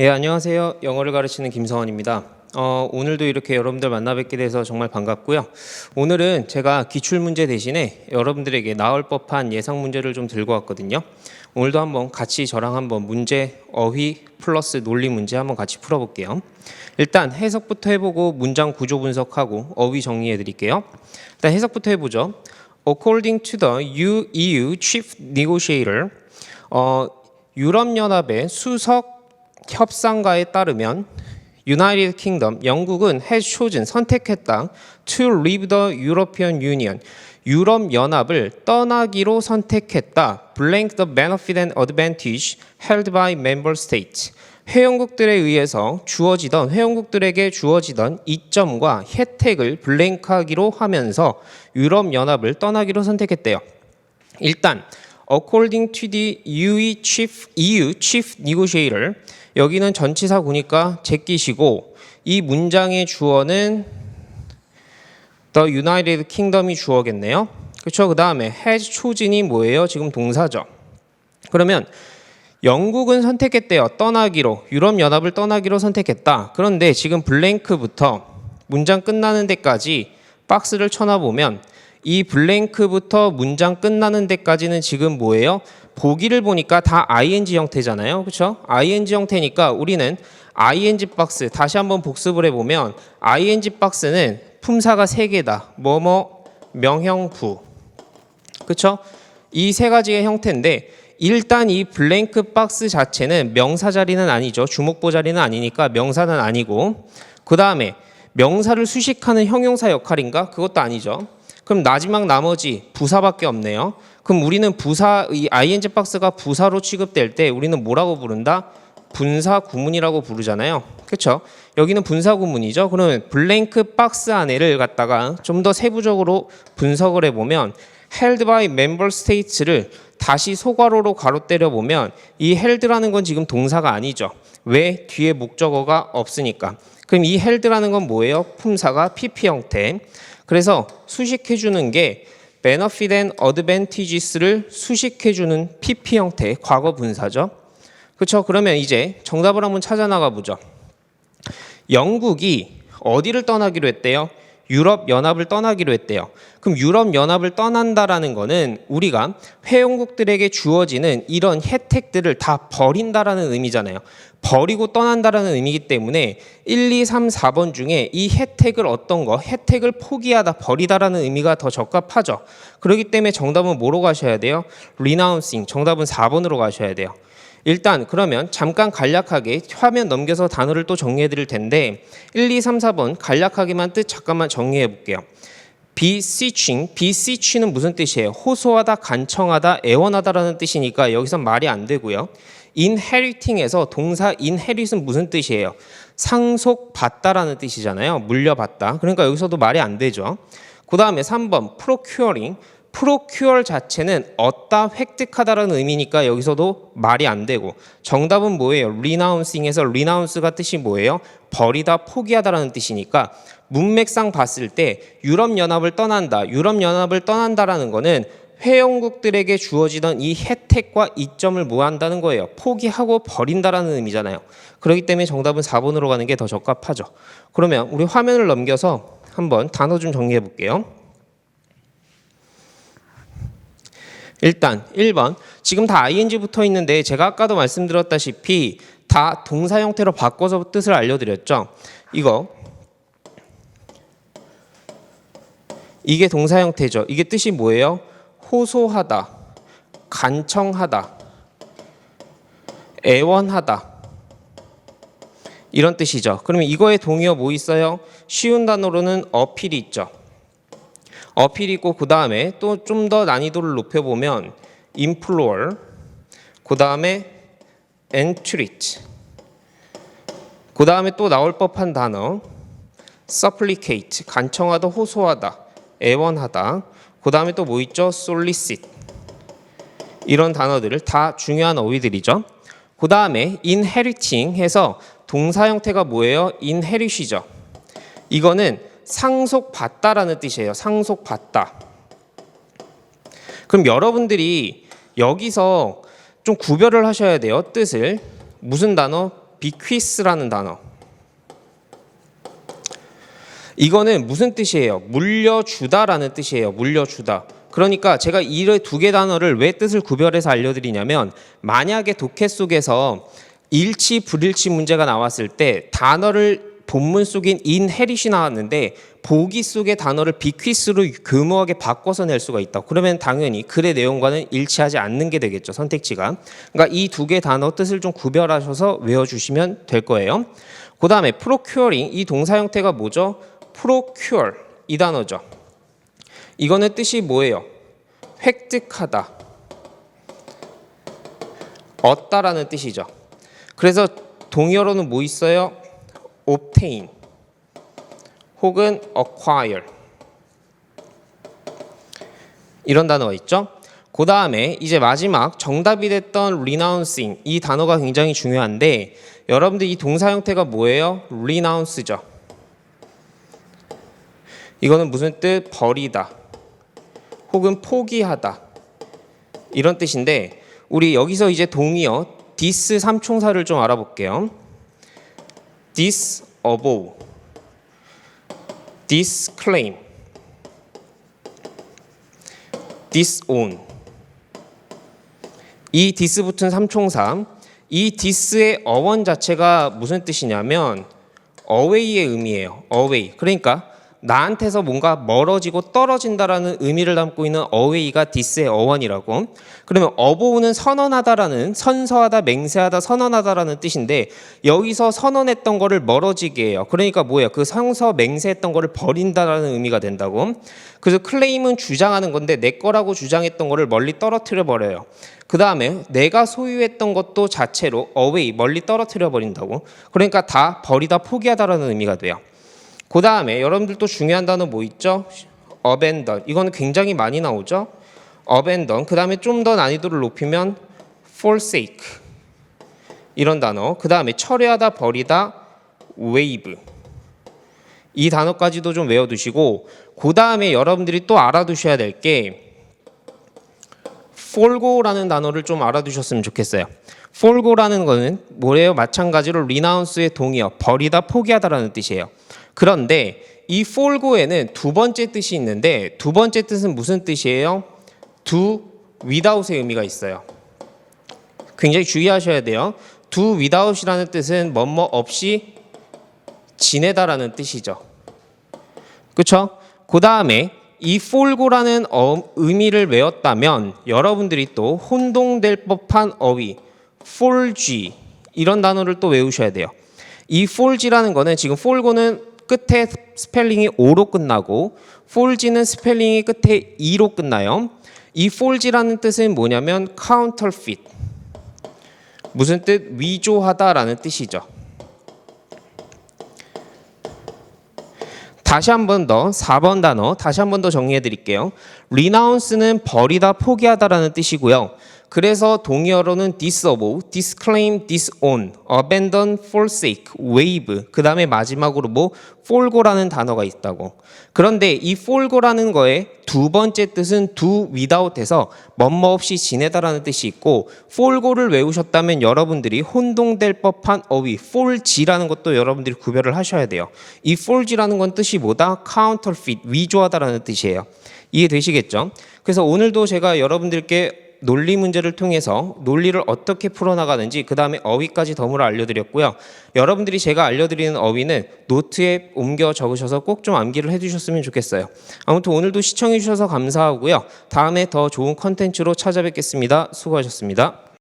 예, 안녕하세요. 영어를 가르치는 김성원입니다. 어, 오늘도 이렇게 여러분들 만나 뵙게 돼서 정말 반갑고요. 오늘은 제가 기출 문제 대신에 여러분들에게 나올 법한 예상 문제를 좀 들고 왔거든요. 오늘도 한번 같이 저랑 한번 문제 어휘 플러스 논리 문제 한번 같이 풀어볼게요. 일단 해석부터 해보고 문장 구조 분석하고 어휘 정리해 드릴게요. 일단 해석부터 해보죠. According to the EU Chief Negotiator, 어, 유럽연합의 수석 협상가에 따르면 United Kingdom 영국은 has chosen 선택했다 to leave the European Union 유럽 연합을 떠나기로 선택했다. blank the benefit and advantage held by member states. 회원국들에 의해서 주어지던 회원국들에게 주어지던 이점과 혜택을 블랭크하기로 하면서 유럽 연합을 떠나기로 선택했대요. 일단 according to the EU chief EU chief negotiator 여기는 전치사 구니까 제끼시고 이 문장의 주어는 the United Kingdom이 주어겠네요. 그렇죠? 그 다음에 has chosen이 뭐예요? 지금 동사죠. 그러면 영국은 선택했대요. 떠나기로 유럽 연합을 떠나기로 선택했다. 그런데 지금 블랭크부터 문장 끝나는 데까지 박스를 쳐놔 보면 이 블랭크부터 문장 끝나는 데까지는 지금 뭐예요? 보기를 보니까 다 ing 형태잖아요. 그렇죠? ing 형태니까 우리는 ing 박스 다시 한번 복습을 해 보면 ing 박스는 품사가 세 개다. 뭐뭐 명형부. 그렇죠? 이 세 가지의 형태인데 일단 이 블랭크 박스 자체는 명사 자리는 아니죠. 주목보 자리는 아니니까 명사는 아니고 그 다음에 명사를 수식하는 형용사 역할인가? 그것도 아니죠. 그럼 마지막 나머지 부사밖에 없네요. 그럼 우리는 부사 이 ing 박스가 부사로 취급될 때 우리는 뭐라고 부른다? 분사 구문이라고 부르잖아요. 그렇죠? 여기는 분사 구문이죠. 그러면 블랭크 박스 안에를 갖다가 좀 더 세부적으로 분석을 해 보면 held by member states를 다시 소괄호로 가로 때려 보면 이 held라는 건 지금 동사가 아니죠. 왜 뒤에 목적어가 없으니까. 그럼 이 held라는 건 뭐예요? 품사가 pp 형태. 그래서 수식해 주는 게 benefit and advantages를 수식해 주는 pp 형태 과거 분사죠. 그렇죠? 그러면 이제 정답을 한번 찾아 나가 보죠. 영국이 어디를 떠나기로 했대요? 유럽 연합을 떠나기로 했대요. 그럼 유럽 연합을 떠난다라는 거는 우리가 회원국들에게 주어지는 이런 혜택들을 다 버린다라는 의미잖아요. 버리고 떠난다라는 의미이기 때문에 1, 2, 3, 4번 중에 이 혜택을 어떤 거, 혜택을 포기하다, 버리다라는 의미가 더 적합하죠. 그렇기 때문에 정답은 뭐로 가셔야 돼요? renouncing. 정답은 4번으로 가셔야 돼요. 일단 그러면 잠깐 간략하게 화면 넘겨서 단어를 또 정리해 드릴 텐데 1, 2, 3, 4번 간략하게만 뜻 잠깐만 정리해 볼게요. beseeching, beseech는 무슨 뜻이에요? 호소하다, 간청하다, 애원하다라는 뜻이니까 여기서 말이 안 되고요. Inheriting에서 동사 inherit은 무슨 뜻이에요? 상속받다라는 뜻이잖아요. 물려받다. 그러니까 여기서도 말이 안 되죠. 그 다음에 3번 procuring, 프로큐얼 자체는 얻다 획득하다라는 의미니까 여기서도 말이 안 되고 정답은 뭐예요? 리나운싱에서 리나운스가 뜻이 뭐예요? 버리다 포기하다라는 뜻이니까 문맥상 봤을 때 유럽 연합을 떠난다. 유럽 연합을 떠난다라는 거는 회원국들에게 주어지던 이 혜택과 이점을 무한다는 거예요. 포기하고 버린다라는 의미잖아요. 그렇기 때문에 정답은 4번으로 가는 게 더 적합하죠. 그러면 우리 화면을 넘겨서 한번 단어 좀 정리해 볼게요. 일단 1번 지금 다 ing 붙어 있는데 제가 아까도 말씀드렸다시피 다 동사 형태로 바꿔서 뜻을 알려드렸죠. 이거 이게 동사 형태죠. 이게 뜻이 뭐예요? 호소하다, 간청하다, 애원하다 이런 뜻이죠. 그러면 이거의 동의어 뭐 있어요? 쉬운 단어로는 어필이 있죠. 어필이 있고 그 다음에 또 좀 더 난이도를 높여보면 implore 그 다음에 entreat 그 다음에 또 나올 법한 단어 supplicate 간청하다 호소하다 애원하다 그 다음에 또 뭐 있죠 solicit 이런 단어들을 다 중요한 어휘들이죠 그 다음에 inheriting 해서 동사 형태가 뭐예요 inherit이죠 이거는 상속받다라는 뜻이에요. 상속받다. 그럼 여러분들이 여기서 좀 구별을 하셔야 돼요. 뜻을 무슨 단어? bequeath라는 단어. 이거는 무슨 뜻이에요? 물려주다라는 뜻이에요. 물려주다. 그러니까 제가 이 두 개 단어를 왜 뜻을 구별해서 알려드리냐면 만약에 독해 속에서 일치 불일치 문제가 나왔을 때 단어를 본문 속인 인헤릿이 나왔는데 보기 속의 단어를 비퀴스로 교묘하게 바꿔서 낼 수가 있다. 그러면 당연히 글의 내용과는 일치하지 않는 게 되겠죠. 선택지가. 그러니까 이 두 개 단어 뜻을 좀 구별하셔서 외워주시면 될 거예요. 그 다음에 procuring 이 동사 형태가 뭐죠? Procure 이 단어죠. 이거는 뜻이 뭐예요? 획득하다. 얻다라는 뜻이죠. 그래서 동의어로는 뭐 있어요? obtain 혹은 acquire 이런 단어가 있죠. 그 다음에 이제 마지막 정답이 됐던 renouncing 이 단어가 굉장히 중요한데 여러분들 이 동사 형태가 뭐예요? renounce죠. 이거는 무슨 뜻? 버리다 혹은 포기하다 이런 뜻인데 우리 여기서 이제 동의어 dis 삼총사를 좀 알아볼게요. disavow, disclaim, disown. 이 dis 붙은 삼총사. 이 dis의 어원 자체가 무슨 뜻이냐면 away의 의미예요. away. 그러니까 나한테서 뭔가 멀어지고 떨어진다라는 의미를 담고 있는 away가 dis의 어원이라고. 그러면 abow는 선언하다라는 선서하다, 맹세하다, 선언하다라는 뜻인데 여기서 선언했던 거를 멀어지게 해요. 그러니까 뭐예요? 그 성서 맹세했던 거를 버린다라는 의미가 된다고. 그래서 클레임은 주장하는 건데 내 거라고 주장했던 거를 멀리 떨어뜨려 버려요. 그 다음에 내가 소유했던 것도 자체로 away 멀리 떨어뜨려 버린다고. 그러니까 다 버리다 포기하다라는 의미가 돼요. 그 다음에 여러분들 또 중요한 단어 뭐 있죠? abandon. 이거는 굉장히 많이 나오죠? abandon. 그 다음에 좀 더 난이도를 높이면 forsake. 이런 단어. 그 다음에 철회하다, 버리다, wave. 이 단어까지도 좀 외워두시고 그 다음에 여러분들이 또 알아두셔야 될 게 forgo라는 단어를 좀 알아두셨으면 좋겠어요. forgo라는 거는 뭐래요? 마찬가지로 renounce의 동의어, 버리다, 포기하다라는 뜻이에요. 그런데 이 forgo에는 두 번째 뜻이 있는데 두 번째 뜻은 무슨 뜻이에요? do without의 의미가 있어요. 굉장히 주의하셔야 돼요. do without이라는 뜻은 뭐뭐 없이 지내다라는 뜻이죠. 그렇죠? 그 다음에 이 forgo라는 어, 의미를 외웠다면 여러분들이 또 혼동될 법한 어휘 forgy 이런 단어를 또 외우셔야 돼요. 이 forgy라는 거는 지금 forgo는 끝에 스펠링이 o로 끝나고 forgy는 스펠링이 끝에 e로 끝나요. 이 forgy라는 뜻은 뭐냐면 counterfeit 무슨 뜻? 위조하다라는 뜻이죠. 다시 한 번 더 4번 단어 다시 한 번 더 정리해 드릴게요. renounce는 버리다 포기하다라는 뜻이고요. 그래서 동의어로는 disavow, disclaim, disown, abandon, forsake, waive. 그 다음에 마지막으로 뭐 forgo라는 단어가 있다고. 그런데 이 forgo라는 거의 두 번째 뜻은 do without에서 뭐뭐 없이 지내다라는 뜻이 있고 forgo를 외우셨다면 여러분들이 혼동될 법한 어휘 forge라는 것도 여러분들이 구별을 하셔야 돼요. 이 forge라는 건 뜻이 뭐다? counterfeit, 위조하다라는 뜻이에요. 이해되시겠죠? 그래서 오늘도 제가 여러분들께 논리 문제를 통해서 논리를 어떻게 풀어나가는지 그 다음에 어휘까지 덤으로 알려드렸고요. 여러분들이 제가 알려드리는 어휘는 노트에 옮겨 적으셔서 꼭 좀 암기를 해주셨으면 좋겠어요. 아무튼 오늘도 시청해주셔서 감사하고요. 다음에 더 좋은 컨텐츠로 찾아뵙겠습니다. 수고하셨습니다.